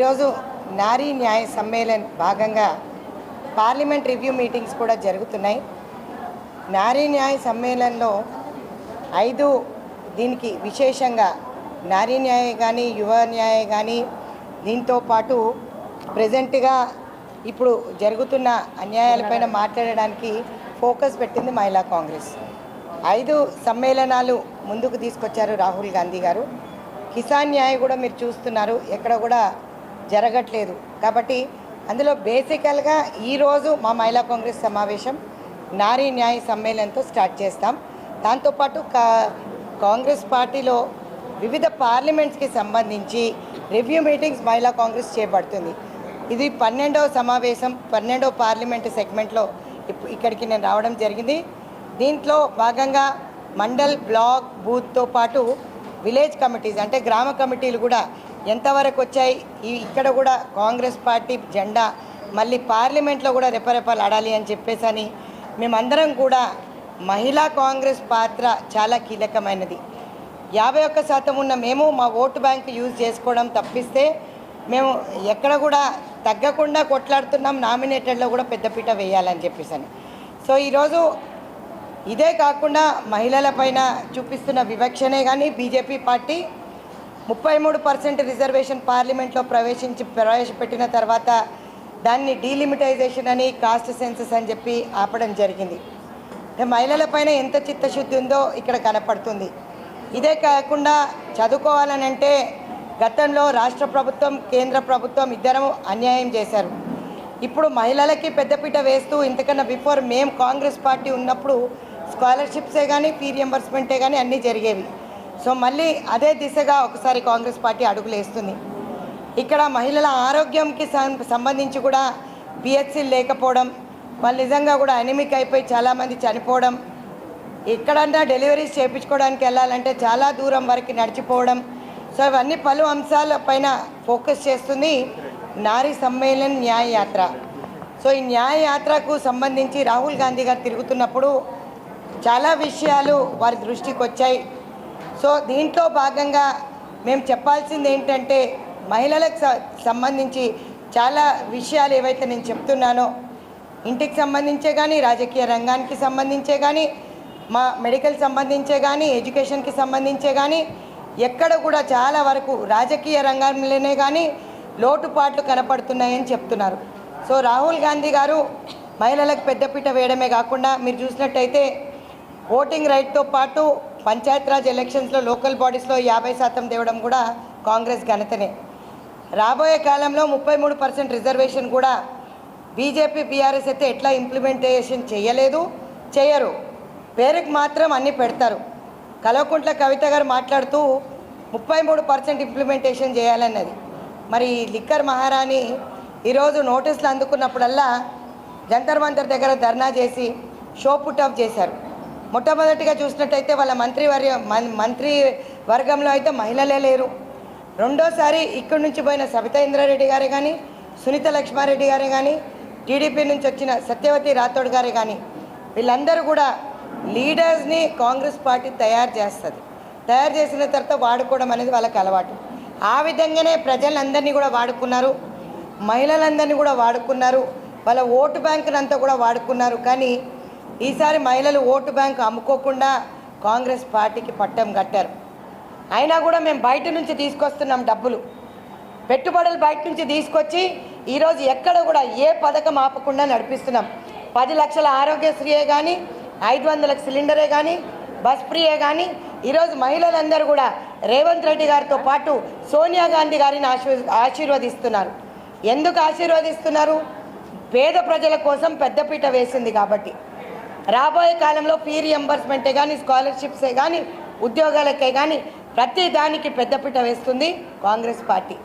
ఈరోజు నారీ న్యాయ సమ్మేళన్ భాగంగా పార్లమెంట్ రివ్యూ మీటింగ్స్ కూడా జరుగుతున్నాయి. నారీ న్యాయ సమ్మేళనంలో ఐదు దీనికి విశేషంగా నారీ న్యాయ కానీ యువ న్యాయ కానీ దీంతో పాటు ప్రజెంట్గా ఇప్పుడు జరుగుతున్న అన్యాయాలపైన మాట్లాడడానికి ఫోకస్ పెట్టింది మహిళా కాంగ్రెస్. ఐదు సమ్మేళనాలు ముందుకు తీసుకొచ్చారు రాహుల్ గాంధీ గారు. కిసాన్ న్యాయ కూడా మీరు చూస్తున్నారు. ఎక్కడ కూడా జరగట్లేదు. కాబట్టి అందులో బేసికల్గా ఈరోజు మా మహిళా కాంగ్రెస్ సమావేశం నారీ న్యాయ సమ్మేళనంతో స్టార్ట్ చేస్తాం. దాంతోపాటు కా కాంగ్రెస్ పార్టీలో వివిధ పార్లమెంట్స్కి సంబంధించి రివ్యూ మీటింగ్స్ మహిళా కాంగ్రెస్ చేపడుతుంది. ఇది పన్నెండవ సమావేశం పన్నెండవ పార్లమెంటు సెగ్మెంట్లో ఇక్కడికి నేను రావడం జరిగింది. దీంట్లో భాగంగా మండల్ బ్లాక్ బూత్తో పాటు విలేజ్ కమిటీస్ అంటే గ్రామ కమిటీలు కూడా ఎంతవరకు వచ్చాయి? ఇక్కడ కూడా కాంగ్రెస్ పార్టీ జెండా మళ్ళీ పార్లమెంట్లో కూడా రెపరెపలు ఆడాలి అని చెప్పేసి అని మేమందరం కూడా మహిళా కాంగ్రెస్ పాత్ర చాలా కీలకమైనది. యాభై ఒక్క శాతం ఉన్న మేము మా ఓటు బ్యాంక్ యూజ్ చేసుకోవడం తప్పిస్తే మేము ఎక్కడ కూడా తగ్గకుండా కొట్లాడుతున్నాం నామినేటెడ్లో కూడా పెద్దపీట వేయాలని చెప్పేసి అని సో ఈరోజు ఇదే కాకుండా మహిళల పైన చూపిస్తున్న వివక్షనే కానీ బీజేపీ పార్టీ ముప్పై మూడు పర్సెంట్ రిజర్వేషన్ పార్లమెంట్లో ప్రవేశించి ప్రవేశపెట్టిన తర్వాత దాన్ని డీలిమిటైజేషన్ అని కాస్ట్ సెన్సెస్ అని చెప్పి ఆపడం జరిగింది. మహిళలపైన ఎంత చిత్తశుద్ధి ఉందో ఇక్కడ కనపడుతుంది. ఇదే కాకుండా చదువుకోవాలని అంటే గతంలో రాష్ట్ర ప్రభుత్వం కేంద్ర ప్రభుత్వం ఇద్దరం అన్యాయం చేశారు. ఇప్పుడు మహిళలకి పెద్దపీట వేస్తూ ఇంతకన్నా బిఫోర్ మేము కాంగ్రెస్ పార్టీ ఉన్నప్పుడు స్కాలర్షిప్సే కానీ ఫీ రియంబర్స్మెంటే కానీ అన్నీ జరిగేవి. సో మళ్ళీ అదే దిశగా ఒకసారి కాంగ్రెస్ పార్టీ అడుగులు వేస్తుంది. ఇక్కడ మహిళల ఆరోగ్యంకి సంబంధించి కూడా పిహెచ్సి లేకపోవడం వాళ్ళు నిజంగా కూడా అనిమిక్ అయిపోయి చాలామంది చనిపోవడం ఎక్కడన్నా డెలివరీస్ చేయించుకోవడానికి వెళ్ళాలంటే చాలా దూరం వరకు నడిచిపోవడం. సో ఇవన్నీ పలు అంశాల పైన ఫోకస్ చేస్తుంది నారీ సమ్మేళన్ న్యాయయాత్ర. సో ఈ న్యాయయాత్రకు సంబంధించి రాహుల్ గాంధీ గారు తిరుగుతున్నప్పుడు చాలా విషయాలు వారి దృష్టికి వచ్చాయి. సో దీంట్లో భాగంగా మేము చెప్పాల్సింది ఏంటంటే మహిళలకు స- సంబంధించి చాలా విషయాలు ఏవైతే నేను చెప్తున్నానో ఇంటికి సంబంధించే కానీ రాజకీయ రంగానికి సంబంధించే కానీ మా మెడికల్ సంబంధించే కానీ ఎడ్యుకేషన్కి సంబంధించే కానీ ఎక్కడ కూడా చాలా వరకు రాజకీయ రంగంలోనే కానీ లోటుపాట్లు కనపడుతున్నాయని చెప్తున్నారు. సో రాహుల్ గాంధీ గారు మహిళలకు పెద్దపీట వేయడమే కాకుండా మీరు చూసినట్టయితే ఓటింగ్ రైట్తో పాటు పంచాయతీరాజ్ ఎలక్షన్స్లో లోకల్ బాడీస్లో యాభై శాతం తేవడం కూడా కాంగ్రెస్ ఘనతనే. రాబోయే కాలంలో ముప్పై మూడు పర్సెంట్ రిజర్వేషన్ కూడా బీజేపీ బీఆర్ఎస్ అయితే ఎట్లా ఇంప్లిమెంటేషన్ చేయలేదు చేయరు. పేరుకి మాత్రం అన్నీ పెడతారు. కలవకుంట్ల కవిత గారు మాట్లాడుతూ ముప్పై మూడు పర్సెంట్ ఇంప్లిమెంటేషన్ చేయాలన్నది. మరి లిక్కర్ మహారాణి ఈరోజు నోటీసులు అందుకున్నప్పుడల్లా జంతర్ మంతర్ దగ్గర ధర్నా చేసి షో పుట్ ఆఫ్ చేశారు. మొట్టమొదటిగా చూసినట్టయితే వాళ్ళ మంత్రివర్య మం- మంత్రి వర్గంలో అయితే మహిళలే లేరు. రెండోసారి ఇక్కడి నుంచి పోయిన సబితా ఇంద్రారెడ్డి గారే కానీ సునీత లక్ష్మారెడ్డి గారే కానీ టీడీపీ నుంచి వచ్చిన సత్యవతి రాథోడ్ గారే కానీ వీళ్ళందరూ కూడా లీడర్స్ని కాంగ్రెస్ పార్టీ తయారు చేస్తుంది. తయారు చేసిన తర్వాత వాడుకోవడం అనేది వాళ్ళకి అలవాటు. ఆ విధంగానే ప్రజలందరినీ కూడా వాడుకున్నారు. మహిళలందరినీ కూడా వాడుకున్నారు. వాళ్ళ ఓటు బ్యాంకునంతా కూడా వాడుకున్నారు. కానీ ఈసారి మహిళలు ఓటు బ్యాంకు అమ్ముకోకుండా కాంగ్రెస్ పార్టీకి పట్టం కట్టారు. అయినా కూడా మేము బయట నుంచి తీసుకొస్తున్నాం డబ్బులు. పెట్టుబడులు బయట నుంచి తీసుకొచ్చి ఈరోజు ఎక్కడ కూడా ఏ పథకం ఆపకుండా నడిపిస్తున్నాం. పది లక్షల ఆరోగ్యశ్రీయే కానీ ఐదు వందల సిలిండరే కానీ బస్ ఫ్రీయే కానీ ఈరోజు మహిళలందరూ కూడా రేవంత్ రెడ్డి గారితో పాటు సోనియా గాంధీ గారిని ఆశీర్వదిస్తున్నారు. ఎందుకు ఆశీర్వదిస్తున్నారు? పేద ప్రజల కోసం పెద్దపీట వేసింది కాబట్టి. రాబోయే కాలంలో ఫీ రియంబర్స్మెంటే కానీ స్కాలర్షిప్సే కానీ ఉద్యోగాలకే కానీ ప్రతి దానికి పెద్దపీట వేస్తుంది కాంగ్రెస్ పార్టీ.